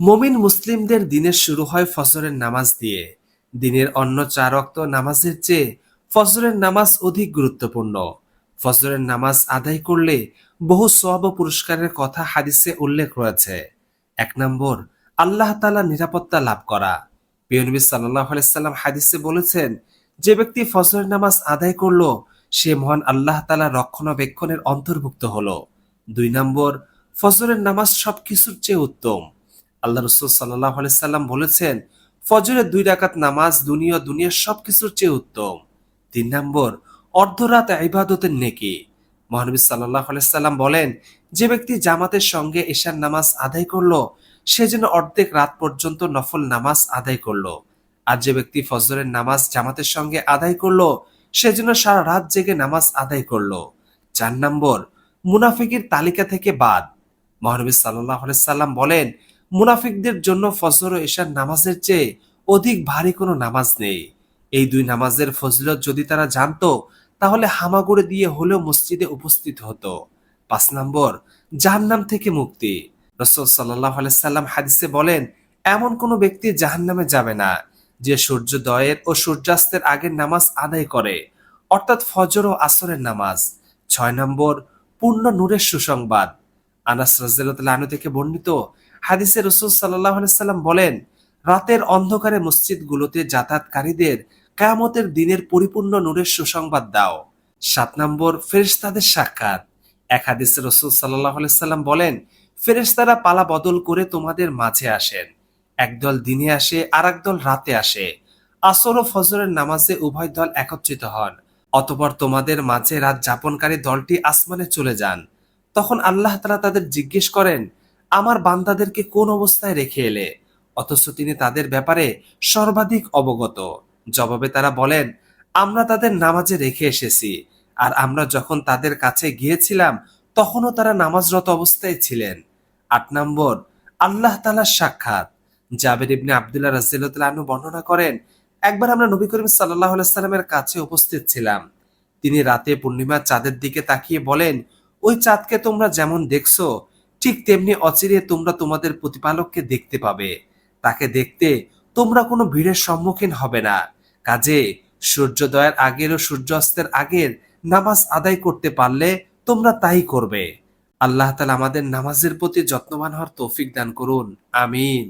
মমিন মুসলিমদের দিনের শুরু হয় ফজরের নামাজ দিয়ে। দিনের অন্য চার অক্ত নামাজের চেয়ে ফজরের নামাজ অধিক গুরুত্বপূর্ণ। ফজরের নামাজ আদায় করলে বহু সব পুরস্কারের কথা হাদিসে উল্লেখ রয়েছে। এক নম্বর, আল্লাহ তালা নিরাপত্তা লাভ করা। পিয়নবী সাল্লাহ আলাইসাল্লাম হাদিসে বলেছেন, যে ব্যক্তি ফজরের নামাজ আদায় করল, সে মহান আল্লাহ তালা রক্ষণাবেক্ষণের অন্তর্ভুক্ত হলো। দুই নম্বর, ফজরের নামাজ সবকিছুর চেয়ে উত্তম। আল্লাহ রসুল সাল্লাহ সাল্লাম বলেছেন, ফজরের দুই রাকাত নামাজ দুনিয়া দুনিয়ার সবকিছুর চেয়ে উত্তম। তিন নম্বর, অর্ধরাত ইবাদতের নেকি। মহানবী সাল্লাহ সাল্লাম বলেন, যে ব্যক্তি জামাতের সঙ্গে এশার নামাজ আদায় করল, সে যেন অর্ধেক রাত পর্যন্ত নফল নামাজ আদায় করল। আর যে ব্যক্তি ফজরের নামাজ জামাতের সঙ্গে আদায় করল, সে যেন সারা রাত জেগে নামাজ আদায় করল। চার নম্বর, মুনাফিকের তালিকা থেকে বাদ। মহানবী সাল্লাহ সাল্লাম বলেন মুনাফিকদের জন্য ফজর ও এশার নামাজের চেয়ে অধিক ভারী কোনো নামাজ নেই। এই দুই নামাজের ফজিলত যদি তারা জানতো, তাহলে হামাগুড়ে দিয়ে হলেও মসজিদে উপস্থিত হতো। পাঁচ নম্বর, জাহান্নাম থেকে মুক্তি। রসুল সাল্লাহ সাল্লাম হাদিসে বলেন, এমন কোনো ব্যক্তি জাহান্নামে যাবে না, যে সূর্যোদয়ের ও সূর্যাস্তের আগের নামাজ আদায় করে। অর্থাৎ ফজর ও আসরের নামাজ। ছয় নম্বর, পূর্ণ নূরের সুসংবাদ। আনাস রাজ্লাহ থেকে বর্ণিত হাদিসে রসুল সাল্লাহ সাল্লাম বলেন, রাতের অন্ধকারে মসজিদগুলোতে যাতায়াতকারীদের কেয়ামতের দিনের পরিপূর্ণ নূরের সুসংবাদ দাও। সাত নম্বর, ফেরেশতাদের সাক্ষাৎ। এক হাদিসে রসুল সাল্লাহ সাল্লাম বলেন, ফেরেশতারা পালা বদল করে তোমাদের মাঝে আসেন। একদল দিনে আসে আর দল রাতে আসে। আসর ও ফজরের নামাজে উভয় দল একত্রিত হন। অতপর তোমাদের মাঝে রাত যাপনকারী দলটি আসমানে চলে যান। তখন আল্লাহ তালা তাদের জিজ্ঞেস করেন আমার বান্দাদেরকে কোন অবস্থায় রেখে এলে? অথচ তিনি তাদের ব্যাপারে সর্বাধিক অবগত। জবাবে তারা বলেন, আমরা তাদের নামাজে রেখে এসেছি, আর আমরা যখন তাদের কাছে গিয়েছিলাম, তখনও তারা নামাজরত অবস্থায় ছিলেন। আট নম্বর, আল্লাহ তালার সাক্ষাৎ। জাবের ইবনে আবদুল্লাহ রাজিল্লাহ বর্ণনা করেন, একবার আমরা নবী করিম সাল্লাহ কাছে উপস্থিত ছিলাম। তিনি রাতে পূর্ণিমার চাঁদের দিকে তাকিয়ে বলেন, ওই চাঁদকে তোমরা যেমন দেখছ ঠিক তেমনি অচিরে তোমরা তোমাদের প্রতিপালককে দেখতে পাবে। তাকে দেখতে তোমরা কোনো ভিড়ের সম্মুখীন হবে না। কাজে সূর্যোদয়ের আগের ও সূর্যাস্তের আগের নামাজ আদায় করতে পারলে তোমরা তাই করবে। আল্লাহ তালা আমাদের নামাজের প্রতি যত্নবান হওয়ার তৌফিক দান করুন। আমিন।